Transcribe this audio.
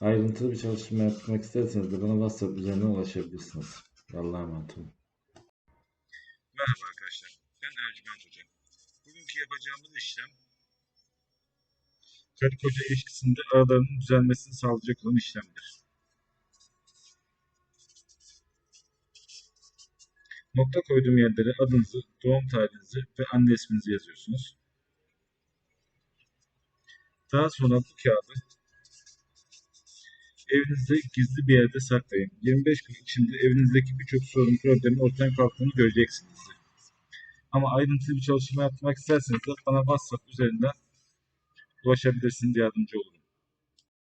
Ayrıntılı bir çalışma yapmak isterseniz de bana WhatsApp üzerinden ulaşabilirsiniz. Allah'a emanet olun. Merhaba arkadaşlar, ben Ercüment Hoca. Bugünkü yapacağımız işlem, karı koca ilişkisinde aralarının düzelmesini sağlayacak olan işlemdir. Nokta koyduğum yerlere adınızı, doğum tarihinizi ve anne isminizi yazıyorsunuz. Daha sonra bu kağıdı evinizde gizli bir yerde saklayın. 25 gün içinde evinizdeki birçok sorun, problemin ortadan kalktığını göreceksiniz. Ama ayrıntılı bir çalışma yapmak isterseniz de bana WhatsApp üzerinden ulaşabilirsiniz, yardımcı olurum.